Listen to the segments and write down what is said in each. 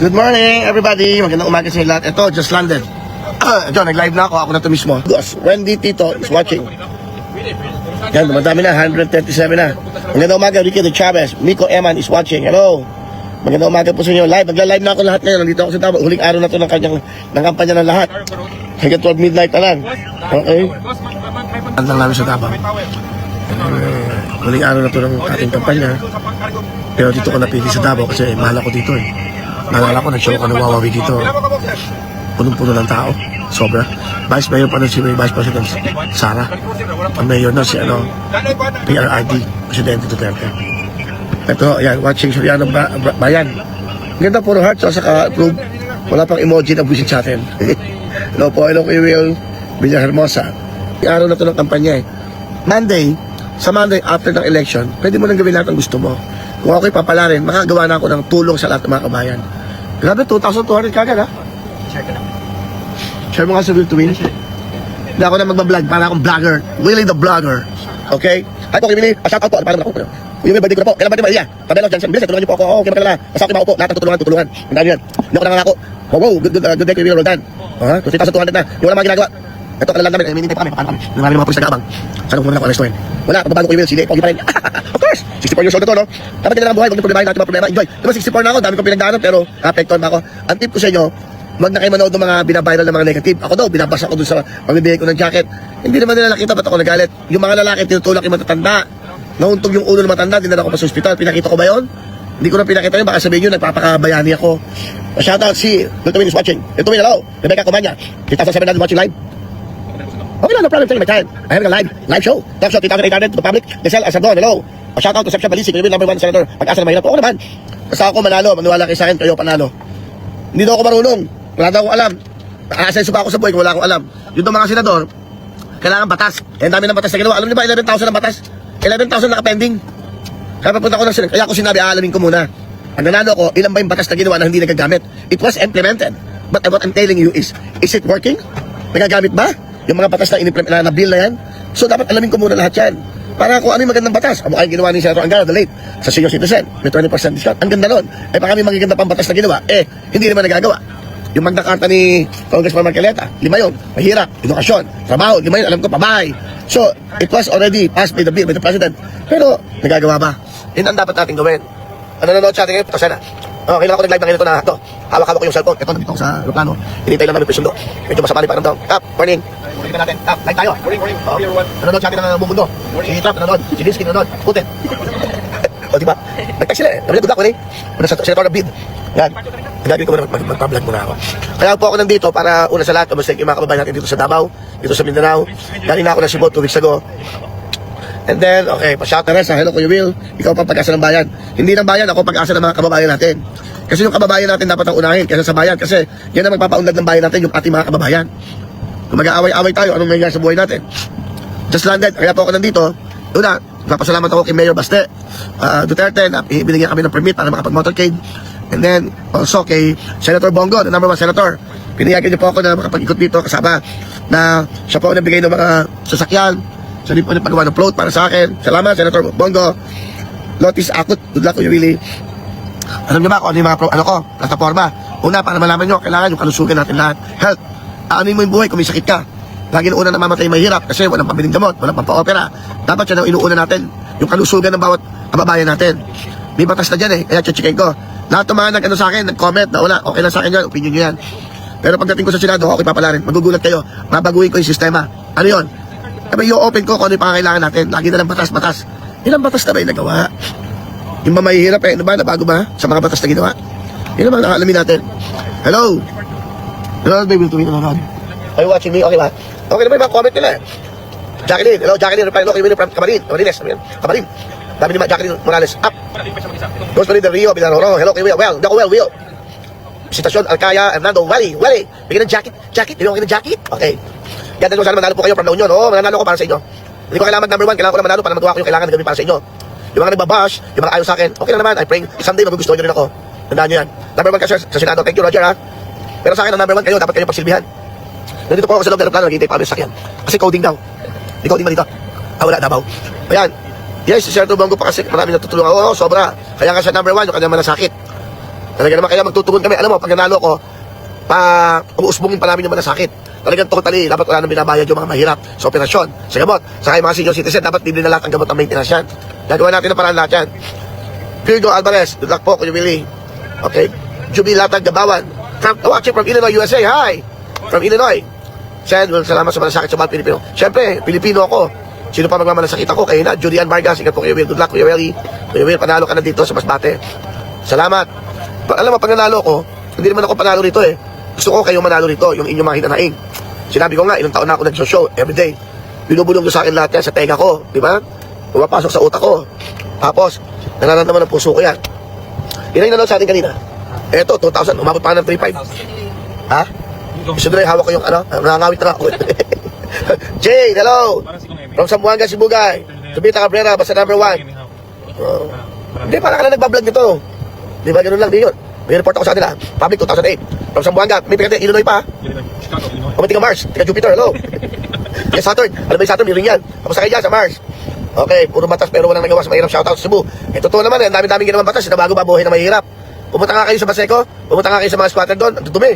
Good morning, everybody. Magandang umaga sa inyo lahat. Ito, just landed. Ito, nag-live na ako. Ako na ito mismo. Boss, Wendy Tito is watching. Yan, madami na. 137 na. Magandang umaga, Ricky de Chavez. Miko Eman is watching. Hello. Magandang umaga po sa inyo. Live. Magla-live na ako lahat ngayon. Nandito ako sa Davao. Huling araw na to ng kanyang ng kampanya ng lahat. Hanggang 12 midnight na lang. Okay? Ang lang namin sa Davao. Eh, huling araw na to ng ating kampanya. Pero dito ko napili sa Davao kasi mahal ako dito eh. Naalala ko, nag-show ka ng Wawawi dito. Punong-puno ng tao. Sobra. Vice Mayor pa na si Vice President Sara. Ang mayor na si ano, PRRD, Presidente Duterte. Ito, yan, watching Soriano ba ba- Bayan. Ganda, puro hearts, oh, saka approve. Wala pang emoji na busit sa atin. hello po, hello kay Will Villahermosa. Araw na to ng kampanya eh. Monday, sa Monday after ng election, pwede mo nang gawin lahat ang gusto mo. Kung ako'y papalarin, makagawa na ako ng tulong sa lahat ng mga kabayan. Grabe, 2,200 kagad ha? Share mo nga sa Will to Win. Hindi ako na magbablog, para akong vlogger. Willie the Vlogger. Okay? Hi po, Kimili. Ah, shout out po. Para naman ako. Yung birthday ko na po. Kailan birthday Maria? Pabelo, Johnson. Bilis, tulungan niyo po ako. Oo, kaya na. Basta ako maupo. Lahat ng tutulungan, tutulungan. Ang dami yan. Hindi ako nangangako. Wow, wow. Good, good, uh, good day Will Roldan. Ha? 2,200 na. Yung wala mga ginagawa. Ito, kailan namin. Eh, minintay pa kami. Paano kami? Marami mga pulis na gabang. Saan ko muna ako arestuhin? Wala, pagbabago ko yung. Sige, pogi pa rin. of course. 64 years old na to, no? Dapat lang ang buhay. Huwag niyo problemahin natin mga problema. Enjoy. Diba 64 na ako. Dami kong pinagdaanan pero apektuhan pa ako. Ang tip ko sa inyo, Huwag na kayo manood ng mga binabiral ng mga negative. Ako daw, binabasa ko dun sa pamibigay ko ng jacket. Hindi naman nila nakita ba't ako nagalit. Yung mga lalaki, tinutulak yung matatanda. Nauntog yung ulo ng matanda, dinala ko pa sa ospital. Pinakita ko ba yun? Hindi ko na pinakita yun. Baka sabihin nyo, nagpapakabayani ako. Shoutout si Lutumin is watching. Lutumin, hello. Rebecca Comanya. 2007 watching live. Okay lang, no problem. Tell me my time. I have a live, live show. Talk show, 3,800 to the public. Desel Asardon, hello. Shout out to Sepsia Balisi, kayo number one senator. Pag-asa na mahirap. Oo naman. Basta ako manalo, maniwala kayo sa akin, kayo panalo. Hindi daw ako marunong. Wala daw akong alam. Aasenso pa ako sa buhay kung wala akong alam. Yung daw mga senador, kailangan batas. Eh, ang dami ng batas na ginawa. Alam niyo ba, 11,000 ang batas? 11,000 nakapending. Kaya papunta ko ng senador. Kaya ako sinabi, aalamin ko muna. Ang nanalo ko, ilan ba yung batas na ginawa na hindi nagagamit? It was implemented. But what I'm telling you is, is it working? Nagagamit ba? Yung mga batas na, na, na bill na yan? So, dapat alamin ko muna lahat yan. Para kung ano yung magandang batas. Amo ay ginawa ni Senator Angara, the late, sa senior citizen. May 20% discount. Ang ganda nun. Eh, baka may magaganda pang batas na ginawa. Eh, hindi naman nagagawa. Yung Magna Carta ni Congressman Marcoleta, lima yun. Mahirap, edukasyon, trabaho, lima yun, alam ko, pabahay. So, it was already passed by the bill, by the President. Pero, nagagawa ba? Yun ang dapat natin gawin. Ano nanonood sa atin ngayon? Patasan na. Oh, kailangan ko nag-live ng ganito na ito. Hawak-hawak ko yung cellphone. Ito, nandito ako sa aeroplano. Hinintay lang namin presundo. Medyo masama rin pakiramdam. Tap, morning. Morning ka natin. Tap, live tayo. Morning, morning. Oh, nanonood sa atin ng bumundo. Si Trump nanonood. Si Linsky nanonood. Putin. o, di ba? Nag-text sila eh. Sabi niya, good luck, Winnie. Muna sa Senator na bid. Yan. Gagawin ko muna, mag- mag-vlog muna ako. Kaya po ako nandito para una sa lahat, kamusta yung mga kababayan natin dito sa Davao, dito sa Mindanao. Galing na ako na Cebu two weeks ago. And then, okay, pa-shout na rin sa Hello Kuya Will, ikaw pa pag-asa ng bayan. Hindi ng bayan, ako pag-asa ng mga kababayan natin. Kasi yung kababayan natin dapat ang unahin kaysa sa bayan. Kasi yan ang magpapaunlad ng bayan natin, yung ating mga kababayan. Kung mag-aaway-away tayo, anong nangyayari sa buhay natin? Just landed, kaya po ako nandito. Una, nagpapasalamat ako kay Mayor Baste, uh, Duterte, na binigyan kami ng permit para makapag-motorcade. And then, also kay Senator Bongo, the number one senator. Pinayagan niyo po ako na makapag-ikot dito kasama na siya po ang nabigay ng mga sasakyan. Siya din po ang pagawa ng float para sa akin. Salamat, Senator Bongo. Lotis Akut, good luck Kuya Willie. Alam niyo ba kung ano yung mga pro, ano ko, plataforma? Una, para malaman niyo, kailangan yung kalusugan natin lahat. Health. Aanin mo yung buhay kung may sakit ka. Lagi na una namamatay mahirap kasi walang pambiling gamot, walang pampaopera. Dapat siya ang inuuna natin. Yung kalusugan ng bawat kababayan natin. May batas na dyan eh, kaya checkin ko. Lahat ng mga nag-ano sa akin, nag-comment na wala, okay lang sa akin yan, opinion nyo yan. Pero pagdating ko sa Senado, okay papalarin. Magugulat kayo, babaguhin ko yung sistema. Ano yun? Sabi, i-open ko kung ano yung pangangailangan natin. Lagi na lang batas, batas. Ilang batas na ba yung nagawa? Yung ba mahihirap eh, ano ba, nabago ba sa mga batas na ginawa? Yun naman ang alamin natin. Hello? Hello, baby, tuwing nanonood. Are you watching me? Okay ba? Okay naman mga comment nila eh. Jacqueline, hello, Jacqueline, reply, hello, Kimini from Camarin, Camarines, Camarin. Dami ni Jacqueline Morales, up. Rosemary Del Rio, Binaroro, hello, kay Will, well, hindi ako well, Will. Visitasyon, Alcaya, Hernando, Wally, Wally, bigyan ng jacket, jacket, hindi mo ng jacket? Okay. Yan, dahil sana manalo po kayo from La Union, oh, mananalo ko para sa inyo. Hindi ko kailangan number one, kailangan ko na manalo para magawa ko yung kailangan na gawin para sa inyo. Yung mga nagbabash, yung mga ayaw sa akin, okay lang naman, I pray, someday magugustuhan nyo rin ako. Tandaan nyo yan. Number one ka, sir, sa Senado. Thank you, Roger, ha? Pero sa akin, ang number one kayo, dapat kayo pagsilbihan. Nandito po ako sa loob ng aeroplano, naghihintay pa kami sa sakyan. Kasi coding daw. Hindi coding ba dito? Ah, wala, Davao. Ayan. Yes, si Senator Bongo pa kasi marami natutulungan. Oo, sobra. Kaya nga siya number one, yung kanyang malasakit. Talaga naman kaya magtutugon kami. Alam mo, pag nanalo ko, pa umuusbungin pa namin yung mga sakit. Talagang totally, dapat wala nang binabayad yung mga mahirap sa operasyon, sa gamot. Saka yung mga senior citizen, dapat bibili na lahat ang gamot ng maintenance yan. Gagawa natin ang paraan lahat yan. Pirgo Alvarez, good luck po, Kuya Willie. Okay. Juby Latag Gabawan. From, watching from Illinois, USA. Hi! From Illinois. Sen, well, salamat sa malasakit sa mga Pilipino. Siyempre, Pilipino ako. Sino pa magmamalasakit ako? Kayo na, Julian Vargas. Ingat po, Kuya Will. Good luck, Kuya Willie. Kuya Will, panalo ka na dito sa Masbate. Salamat. Pa, alam mo, pag nanalo ko, hindi naman ako panalo rito eh. Gusto ko kayo manalo rito, yung inyong mga hinanaing. Sinabi ko nga, ilang taon na ako nag-show everyday. Binubulong ko sa akin lahat yan sa tenga ko, di ba? Pumapasok sa utak ko. Tapos, nararamdaman ng puso ko yan. Yan ang sa atin kanina. Eto, 2,000, umabot pa ng 3,500. Ha? Gusto nila hawak ko yung ano, nangangawit na ako. Jay, hello! From Zamboanga, Sibugay. Subita Cabrera, basta number one. Oh. Hindi, parang ka na nagbablog nito. Di ba, ganun lang, di yun. May report ako sa kanila. Public 2008. From Zamboanga, may pagkati, Illinois pa. Kami tiga Mars, tiga Jupiter, hello. tiga Saturn, alam mo yung Saturn, ring yan. Tapos sakay dyan sa Mars. Okay, puro batas pero walang nagawa sa mahirap. Shoutout sa Cebu. Eh, totoo naman, eh, ang dami-dami ginawang batas, na bago babuhay na mahirap. Pumunta nga kayo sa Baseco, pumunta nga kayo sa mga squatter doon, ang dudumi.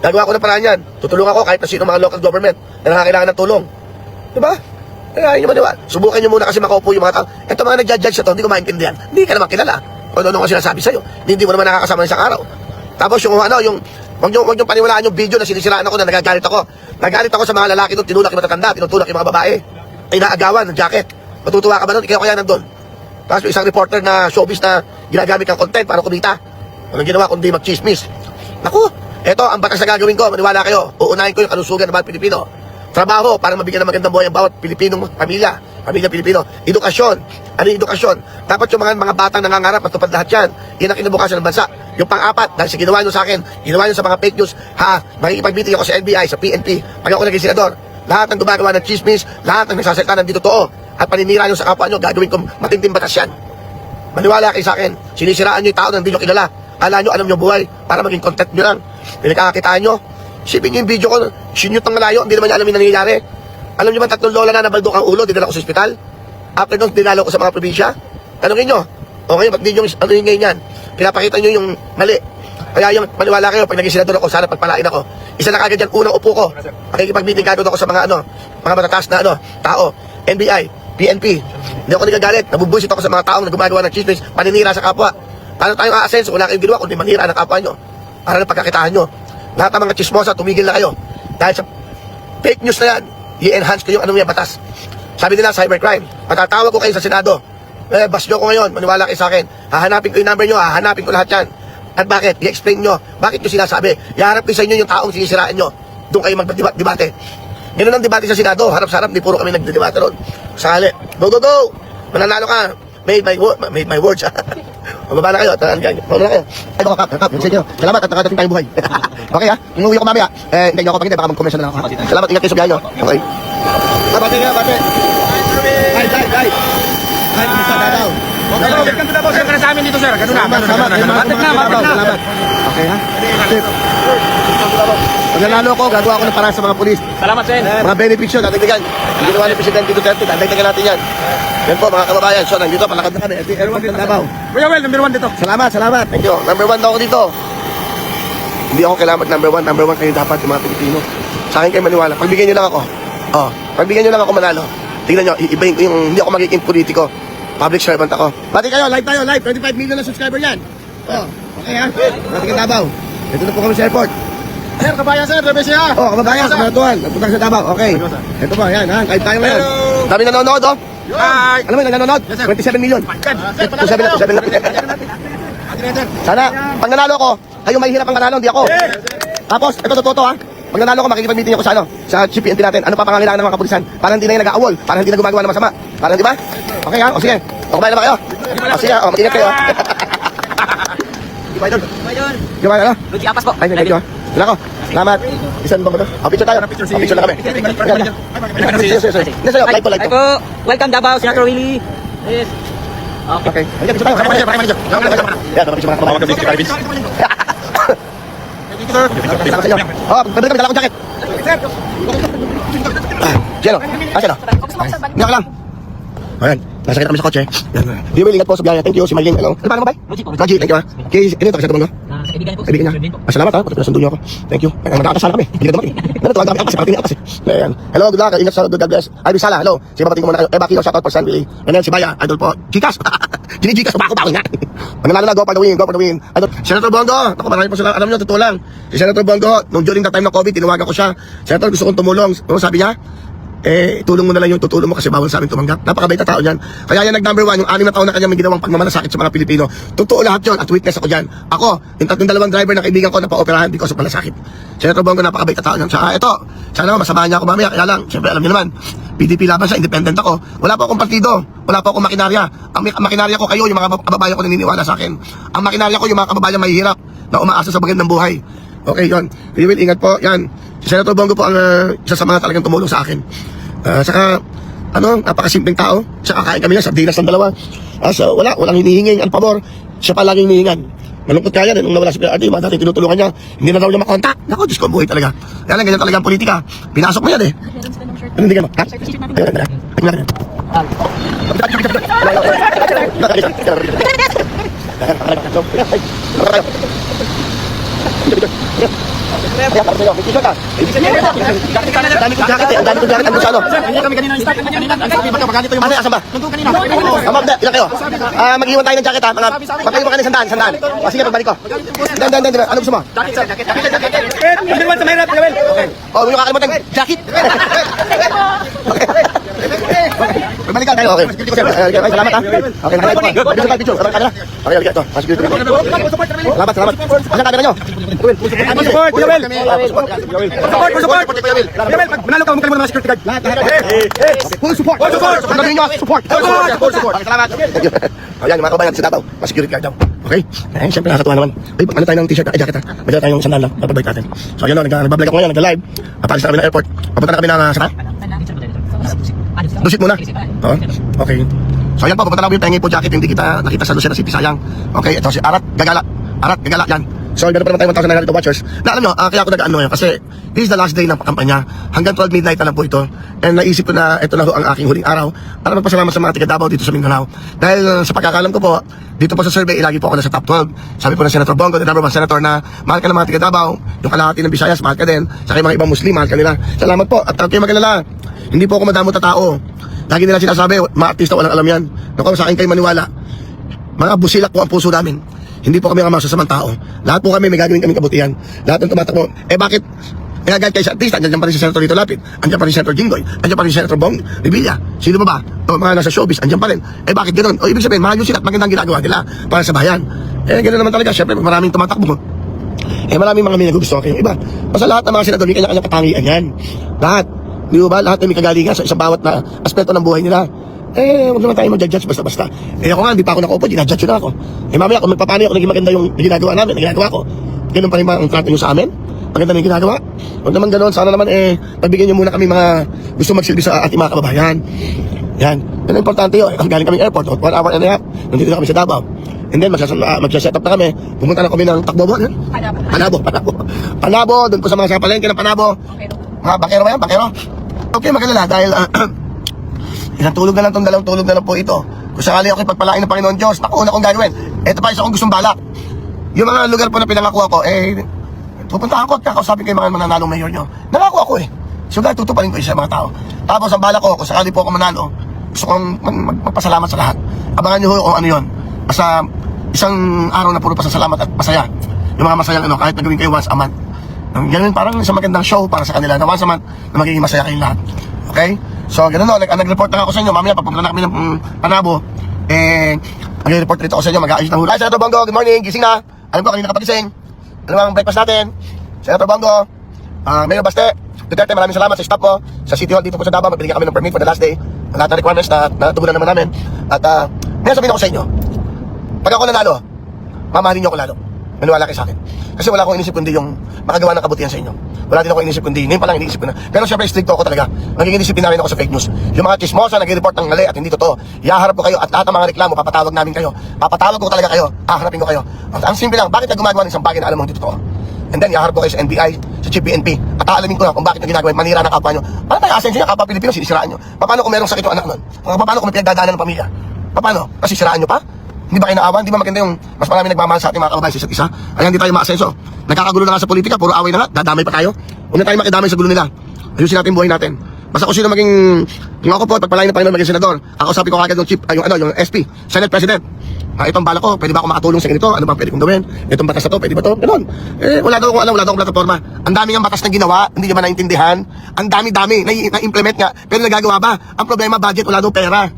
Gagawa ko ng paraan yan. Tutulungan ko kahit na sino mga local government na nakakailangan ng tulong. Diba? Kaya yun naman diba? Subukan nyo muna kasi makaupo yung mga tao. Ito mga nagja-judge sa to, hindi ko maintindihan. Hindi ka naman kilala. O ano ang sinasabi sa'yo. Hindi mo naman nakakasama ng isang araw. Tapos yung ano, yung Huwag nyo, huwag nyo paniwalaan yung video na sinisiraan ako na nagagalit ako. Nagagalit ako sa mga lalaki doon, tinulak yung matatanda, tinutulak yung mga babae. Ay naagawan ng jacket. Matutuwa ka ba doon? Ikaw kaya nandun. Tapos isang reporter na showbiz na ginagamit ng content para kumita. Anong ginawa kundi mag-chismis? Naku, eto ang batas na gagawin ko, maniwala kayo. Uunahin ko yung kalusugan ng bawat Pilipino. Trabaho para mabigyan ng magandang buhay ang bawat Pilipinong pamilya. Pamilya Pilipino. Edukasyon. Ano yung edukasyon? Dapat yung mga, mga batang nangangarap, matupad lahat yan. Yan ang kinabukasan ng bansa. Yung pang-apat, dahil sa ginawa nyo sa akin, ginawa nyo sa mga fake news, ha, makikipag-meeting ako sa NBI, sa PNP, pag ako naging senador, lahat ng gumagawa ng chismis, lahat ng nagsasalita ng di totoo, at paninira nyo sa kapwa nyo, gagawin kong matinding batas yan. Maniwala kayo sa akin, sinisiraan nyo yung tao na hindi nyo kilala. Kala nyo, alam nyo buhay, para maging content nyo lang. Pinagkakakitaan nyo. Sipin nyo yung video ko, sinute ng malayo, hindi naman niya alam yung nangyayari. Alam nyo ba, tatlong lola na nabaldok ang ulo, dinala ko sa ospital. After nun, dinalo ko sa mga probinsya. Tanungin nyo, okay, ba't di nyo, ano yung ngayon yan? Pinapakita nyo yung mali. Kaya yung maniwala kayo, pag naging senador ako, sana pagpalain ako. Isa na kagad yan, unang upo ko. Makikipag-meeting kagad ako sa mga ano, mga matataas na ano, tao. NBI, PNP. Hindi ako nagagalit. Nabubuisit ako sa mga taong na ng chismis, paninira sa kapwa. Paano tayong aasenso? Wala kayong ginawa kundi manira ng kapwa nyo. Para ng pagkakitaan nyo. Lahat ng mga chismosa, tumigil na kayo. Dahil sa fake news na yan, i-enhance ko yung anong yan batas. Sabi nila, cybercrime. Matatawag ko kayo sa Senado. Eh, basyo ko ngayon, maniwala kayo sa akin. Hahanapin ko yung number nyo, hahanapin ko lahat yan. At bakit? I-explain nyo. Bakit nyo sinasabi? Iharap ko sa inyo yung taong sinisiraan nyo. Doon kayo magdebate. Ganun ang debate sa Senado. Harap sa harap, di puro kami nagdedebate ron. Sakali. Go, go, go! Mananalo ka. Made my, wo- made my words. Mababa na kayo. Tahan kayo. Mababa na kayo. Ay, baka kap. Kap. Sige. Salamat at nakadating tayong buhay. okay ha? Umuwi ako mamaya. Eh, hindi nyo ako hindi. Baka mag-commercial na ako. Salamat. Ingat kayo sa biyahe. Okay. Ah, bate nga, bate. Ay, ay, ay. Ay, kumusta dadaw? Hello, welcome to Davao, sir. Para sa amin dito, sir. Ganun na. Ganun na. Matik na, matik na. Salamat. Okay ha? Sip. Pag nanalo ko, gagawa ko ng para sa mga polis. Salamat, sir. Mga benefits yun, dadagdagan. Ginawa ni Presidente Duterte, dadagdagan natin yan. Yan po, mga kababayan. So, nandito, palakad na kami. Ito yung airport ng Davao. Kuya Well, number one dito. Salamat, salamat. Thank you. Number one daw ako dito. Hindi ako kailangan mag number one. Number one kayo dapat yung mga Pilipino. Sa akin kayo maniwala. Pagbigyan nyo lang ako. Oh, pagbigyan nyo lang ako manalo. Tingnan nyo, i- ibahin ko yung hindi ako magiging politiko. Public servant ako. Pati kayo, live tayo, live. 25 million na subscriber yan. Oh, okay ha? Pati ka Davao. Ito na po kami sa airport. Sir, kabayan, sir. Rebesi ha. Oh, kababayan, sa Manatuan. Nagpunta sa Davao. Okay. Ito pa, yan ha. Kahit tayo ngayon. Dami nanonood, oh. Hi. Alam mo nanonood? 27 million. Sir, 27 na, 27 na. Sana, pag nanalo ko, kayo mahihirap ang nanalo, hindi ako. Tapos, ito totoo ha. Pag nanalo ko, makikipag-meeting ako sa ano, sa GPNP natin. Ano pa pangangailangan ng mga kapulisan? Para hindi na yung nag-aawol, para hindi na gumagawa ng masama. Para di ba? Okay ha? O sige. O kumain na ba kayo? O sige, o mag-ingat kayo. ha? Di ba idol? Di ba ano? Luigi Apas po. Ay, nag-video ha? Wala ko. Salamat. Isan ba ba ito? O, picture tayo. O, picture lang kami. Sige, sige, sige. Hindi sa'yo, live po, live. Welcome Davao, Senator Willie. Yes. Okay. Okay. Ayan, picture tayo. Sama kayo, sama kayo. Yan, mga picture mga kababayan. Sama sa inyo. Oh, pabili kami, dala akong jacket. Ah, Jello. Ah, Jello. Hindi ako lang. Ayan. Nasa kita kami sa kotse. Di ba, ingat po sa biyahe. Thank you, si Mylene. Hello. Ano pa mo ba? Roji po. Roji, thank you ha. Kay, ano yung taga mo? Ah, sa kaibigan po. Kaibigan niya. Ah, salamat ha. Pati nasundo niyo ako. Thank you. Ay, magkakasala kami. Hindi ka dumating. Ano, tuwag kami ako kasi parating ako kasi. Ayan. Hello, good luck. Ingat sa God bless. Ay, Bisala, hello. Sige, papatingin mo na kayo. Eh, Bakilo, shout out for San. And then si Baya, idol po. Chikas. Ginigikas, bako, bako nga. Mananalo na, go for the win, go for the win. Idol, Senator Bongo. Ako, marami po sila. Alam niyo, totoo lang. Si Senator Bongo, nung during the time ng COVID, tinawagan ko siya. Senator, gusto kong tumulong. Ano sabi niya? Eh, tulong mo na lang yung tutulong mo kasi bawal sa amin tumanggap. Napakabait na tao niyan. Kaya yan nag-number one, yung anim na taon na kanya may ginawang pagmamalasakit sa mga Pilipino. Totoo lahat yun at witness ako dyan. Ako, yung tatlong dalawang driver na kaibigan ko na pa-operahan because of malasakit. Senator Bongo, napakabait na tao niyan. Saka ito, sana masamahan niya ako mamaya. Kaya lang, siyempre alam niyo naman, PDP laban siya, independent ako. Wala po akong partido, wala po akong makinarya. Ang makinarya ko kayo, yung mga kababayan ko naniniwala sa akin. Ang makinarya ko, yung mga kababayan mahihirap na umaasa sa bagay ng buhay. Okay, yun. You will ingat po. Yan. Si Senator Bongo po ang ah, isa sa mga talagang tumulong sa akin. Ah, saka, ano, napakasimpleng tao. Saka kain kami na, sardinas ng dalawa. Ah, so, wala, walang hinihinging ang pabor. Siya pa laging hinihingan. Malungkot kaya yan, nung nawala si PRD, mga dati tinutulungan niya, hindi na daw niya makontak. Naku, Diyos ko, buhay talaga. Kaya lang, ganyan talaga ang politika. Pinasok mo yan eh. Ano hindi ka mo? Ha? Ayun, ayun, ayun. Ayun, ayun. Kaya para sa'yo, may t-shirt ka. Ang dami kong jacket eh, ang dami kong jacket. Ano sa ano? Hindi kami kanina start kanina. Ang sabi ba maganito yung Ano, asan ba? Nandun kanina. Ah, ma'am, ilan kayo? Ah, mag-iwan tayo ng jacket ha. Mga, pagkayo mo kanina sandaan, sandaan. Ah, sige, pagbalik ko. Dan, dan, dan, dan. Ano gusto mo? Jacket sir, jacket. Jacket, jacket, jacket. Hindi naman sa mahirap, Joel. Okay. Oh, yung kakalimutan, jacket. Pagbalik ka tayo, okay. Okay, okay, salamat ha. Okay, nakalimutan ko. Picture tayo, picture. Abang camera. Okay, okay, ito. Ah, sige, ito. Salamat, salamat. Asan camera nyo? Full support. Ah, full support. Support, full support. Joel, pag manalo ka, huwag kalimutan mga security guard. Lahat, lahat. Full support. Full support. Sabihin nyo, support. Full support. Full support. Okay, salamat. Thank you. Ayan, mga kabayan sa Davao. Mas security guard daw. Okay? Eh, siyempre nakakatuwa naman. Ay, ano tayo ng t-shirt, ay jacket ha. Madala tayo ng sandal lang. Papabayt natin. So, ayun o, nagbablog ako ngayon, nagla-live. Papalis na kami ng airport. Papunta na kami ng, uh, saan? Lusit muna. Oo. Okay. So ayan po, pupunta na yung pengi po jacket, hindi kita nakita sa Lucena City, sayang. Okay, ito si Arat Gagala. Arat Gagala, yan. So, ganoon pa naman tayo 1,000 watchers. Na alam nyo, ah, kaya ako nag-ano ngayon kasi this is the last day ng kampanya. Hanggang 12 midnight na lang po ito. And naisip ko na ito na ho ang aking huling araw para magpasalamat sa mga tiga Davao dito sa Mindanao. Dahil uh, sa pagkakalam ko po, dito po sa survey, ilagi po ako nasa top 12. Sabi po ng Senator Bongo, the number one senator na mahal ka ng mga tiga Davao, yung kalahati ng Visayas, mahal ka din. Yung mga ibang Muslim, mahal ka nila. Salamat po. At uh, kayo magalala, hindi po ako madamot na tao. Lagi nila sinasabi, mga artista walang alam yan. Naku, sa akin kayo maniwala. Mga busilak po ang puso namin. Hindi po kami ang masasamang tao. Lahat po kami may gagawin kaming kabutihan. Lahat ng tumatakbo. Eh bakit? Eh agad kayo sa artista, andyan pa rin si Senator Lito Lapid, andyan pa rin si Senator Jinggoy, andyan pa rin si Senator Bong Revilla. Sino ba ba? O, mga nasa showbiz, andyan pa rin. Eh bakit ganoon? O ibig sabihin, mahal yung sila at magandang ginagawa nila para sa bayan. Eh ganoon naman talaga, syempre maraming tumatakbo. Eh maraming mga may nagugustuhan kayo iba. Basta lahat ng mga senador, may kanya-kanyang katangian yan. Lahat. Di ba? Lahat ay may kagalingan sa isang bawat na aspeto ng buhay nila. Eh, huwag naman tayo mag-judge basta-basta. Eh ako nga, hindi pa ako nakaupo, ginajudge na ako. Eh mamaya, kung magpapano ako, naging maganda yung ginagawa namin, ang ginagawa ko. Ganun pa rin ba ang trato nyo sa amin? Maganda na yung ginagawa? Huwag naman ganun, sana naman eh, pagbigyan nyo muna kami mga gusto magsilbi sa ating mga kababayan. Yan. Yan ang importante yun. Ang galing kami airport, one hour and a half. Nandito na kami sa Davao. And then, magsas uh, magsaset up na kami. Pumunta na kami ng Takbobo. Ano? Panabo, Panabo. Panabo, doon po sa mga sa palengke ng Panabo. Mga bakero ba yan? Bakero? Okay, magalala dahil uh, isang tulog na lang itong dalawang tulog na lang po ito. Kung sakali ako ipagpalain ng Panginoon Diyos, naku, una kong gagawin. Ito pa isa kong gustong balak. Yung mga lugar po na pinangakuha ko, eh, pupunta ako at kakausapin ko mga mananalong mayor nyo. Nangako ako eh. So, dahil tutuparin ko isa mga tao. Tapos, ang balak ko, kung sakali po ako manalo, gusto kong mag- mag- magpasalamat sa lahat. Abangan nyo kung ano yun. Basta, isang araw na puro pasasalamat at masaya. Yung mga masayang ano, kahit nagawin kayo once a month. Ganun, parang isang magandang show para sa kanila na once a month na magiging masaya kayong lahat. Okay? So, ganun o. Nag- nag-report na ako sa inyo. Mamaya, papunta na kami ng mm, Panabo. Eh, mag-report rito ako sa inyo. Mag-aayos ng hula. Ay, Senator Bongo, good morning. Gising na. Alam ko, kanina nakapagising. Ano ang breakfast natin? Senator Bongo, ah Mayor Baste, Duterte, maraming salamat sa staff mo. Sa City Hall dito po sa Davao, magbigyan kami ng permit for the last day. Ang lahat ng requirements na natugunan naman namin. At, uh, may sabihin ako sa inyo. Pag ako nanalo, mamahalin niyo ako lalo. Maniwala kayo sa akin. Kasi wala akong inisip kundi yung makagawa ng kabutihan sa inyo. Wala din ako inisip kundi, ngayon pa lang iniisip ko na. Pero syempre, stricto ako talaga. Magiging disipline na rin ako sa fake news. Yung mga chismosa, nag-report ng mali at hindi totoo. Ihaharap ko kayo at lahat ng mga reklamo, papatawag namin kayo. Papatawag ko talaga kayo. Haharapin ko kayo. Ang, ang simple lang, bakit ka gumagawa ng isang bagay na alam mo hindi totoo? And then, iharap ko kayo sa NBI, sa Chief PNP. At aalamin ko na kung bakit nyo ginagawa yung manira ng kapwa nyo. Paano tayo asenso nyo, kapwa Pilipino, sinisiraan nyo? Paano kung merong sakit yung anak nun? Paano kung may pinagdadaanan ng pamilya? Paano? Kasi siraan nyo pa? Hindi ba kayo naawan? Di ba maganda yung mas marami nagmamahal sa ating mga kababayan sa isa't isa? Ayan, hindi tayo maasenso. Nagkakagulo na nga sa politika, puro away na nga, dadamay pa tayo. Huwag na tayo makidamay sa gulo nila. Ayusin natin buhay natin. Basta kung sino maging, kung ako po, pagpalain ng Panginoon maging senador, ako sabi ko kagad yung chief, ay, yung ano, yung SP, Senate President. Ah, itong bala ko, pwede ba ako makatulong sa ganito? Ano ba pwede kong gawin? Itong batas na to, pwede ba to? Ganon. Eh, wala daw akong alam, wala daw akong plataforma. Ang dami ng batas na ginawa, hindi ba naintindihan? Ang dami-dami, na- na-implement nga, pero nagagawa ba? Ang problema, budget, wala daw pera.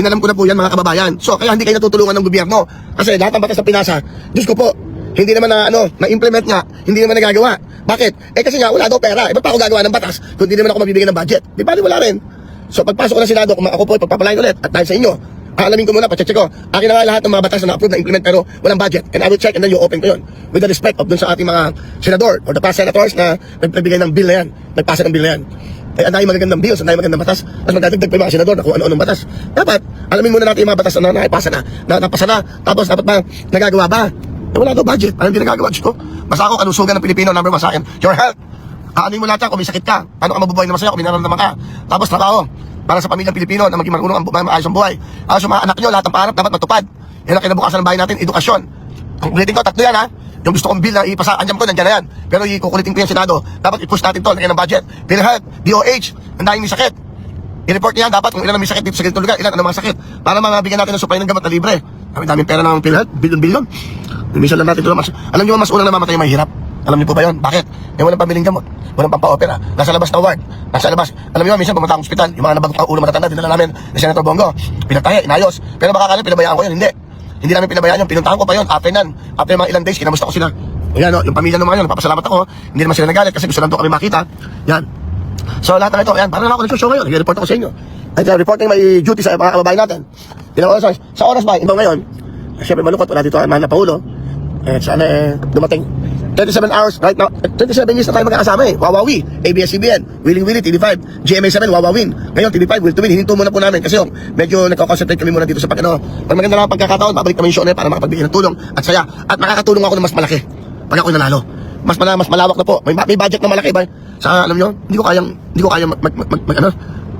Inalam ko na po yan mga kababayan. So, kaya hindi kayo natutulungan ng gobyerno. Kasi lahat ng batas na pinasa, Diyos ko po, hindi naman na ano, na-implement nga, hindi naman nagagawa. Bakit? Eh kasi nga wala daw pera. Eh ba't pa ako gagawa ng batas kung hindi naman ako mabibigyan ng budget? Di ba? Di wala rin. So pagpasok ko ng Senado, kung ako po pagpapalain ulit at dahil sa inyo, aalamin ko muna, pacheck ko. Akin na nga lahat ng mga batas na na-approve, na-implement pero walang budget. And I will check and then you open ko yun. With the respect of dun sa ating mga senador or the past senators na nagbigay ng bill na yan, nagpasa ng bill na yan. Eh, ang magagandang bills, ang magagandang batas, tapos magdadagdag pa yung mga senador na kung ano-anong batas. Dapat, alamin muna natin yung mga batas na naipasa na, na napasa na, tapos dapat ba, nagagawa ba? Eh, wala daw budget, anong hindi nagagawa, ko? Basta ako, kalusugan ng Pilipino, number one sa akin, your health. Aanin mo lahat yan kung may sakit ka, paano ka mabubuhay na masaya kung may nararamdaman ka. Tapos trabaho, para sa pamilyang Pilipino na maging marunong ang maayos ang buhay. Tapos yung mga anak nyo, lahat ng pangarap dapat matupad. Yan ang kinabukasan ng bahay natin, edukasyon. Ang ulitin ko, tatlo yan ha. Yung gusto kong bill na ipasa, andyan ko, nandyan na yan. Pero ikukulitin ko yung Senado. Dapat i-push natin to, lagyan ng budget. PhilHealth, DOH, ang daming may sakit. I-report niya dapat kung ilan ang may sakit dito sa ganitong lugar, ilan ang mga sakit. Para mabigyan natin ng supply ng gamot na libre. Kami daming pera ng PhilHealth, bilyon-bilyon. Minsan lang natin ito. Mas, alam niyo mas unang namamatay yung mahirap? Alam niyo po ba yun? Bakit? Eh, walang pabiling gamot. Walang pampa-opera. Nasa labas na ward. Nasa labas. Alam niyo minsan pumunta akong ospital. Yung mga nabagot ang ulo matatanda, dinala namin ni Senator Bongo. Pinatay, inayos. Pero baka kala, pinabayaan ko yun. Hindi. Hindi namin pinabayaan yun. Pinuntahan ko pa yun. After nan. After mga ilang days, kinamusta ko sila. Yan, no, yung pamilya naman yun, napapasalamat ako. Hindi naman sila nagalit kasi gusto lang to kami makita. Yan. So lahat ng ito, yan, parang ako nagsushow ngayon, i-report ako sa inyo. Ay, uh, reporting may duty sa mga kababayan natin. Ilang oras, sa oras ba, iba ngayon, siyempre malungkot, wala dito ang mahal na Paulo. Eh, sana eh, dumating. 37 hours, right now, eh, 27 years na tayo magkakasama eh. Wawawi, ABS-CBN, Willing Willy, TV5, GMA7, Wawawin. Ngayon, TV5, Will to Win, hininto muna po namin kasi oh, medyo nagko-concentrate kami muna dito sa pag ano. Pag maganda lang ang pagkakataon, babalik kami yung show na para makapagbigay ng tulong at saya. At makakatulong ako ng mas malaki pag ako nanalo. Mas mala, mas malawak na po. May, may budget na malaki ba? Sa alam niyo, hindi ko kayang hindi ko kayang mag, mag, mag, mag, ano,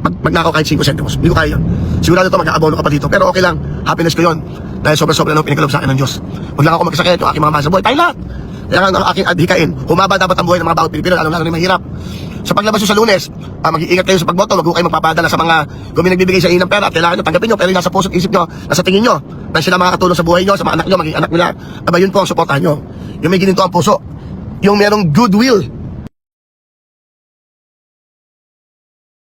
mag, magnakaw kahit 5 centimos. Hindi ko kaya yun. Sigurado to magkaabono ka pa dito. Pero okay lang. Happiness ko yun. Dahil sobra-sobra na pinagkalob sa akin ng Diyos. Huwag lang ako magkasakit yung aking mga mahal sa buhay. Tayo lahat. Nga ang aking adhikain. Humaba dapat ang buhay ng mga bawat Pilipino, lalo-lalo na mahirap. Sa paglabas nyo sa lunes, ah, mag-iingat kayo sa pagboto, wag kayo magpapadala sa mga may nagbibigay sa inyo ng pera at kailangan nyo, tanggapin nyo, pero yung nasa puso at isip nyo, nasa tingin nyo, dahil sila makakatulong sa buhay nyo, sa mga anak nyo, maging anak nila, aba yun po ang suportahan nyo. Yung may gininto ang puso, yung merong goodwill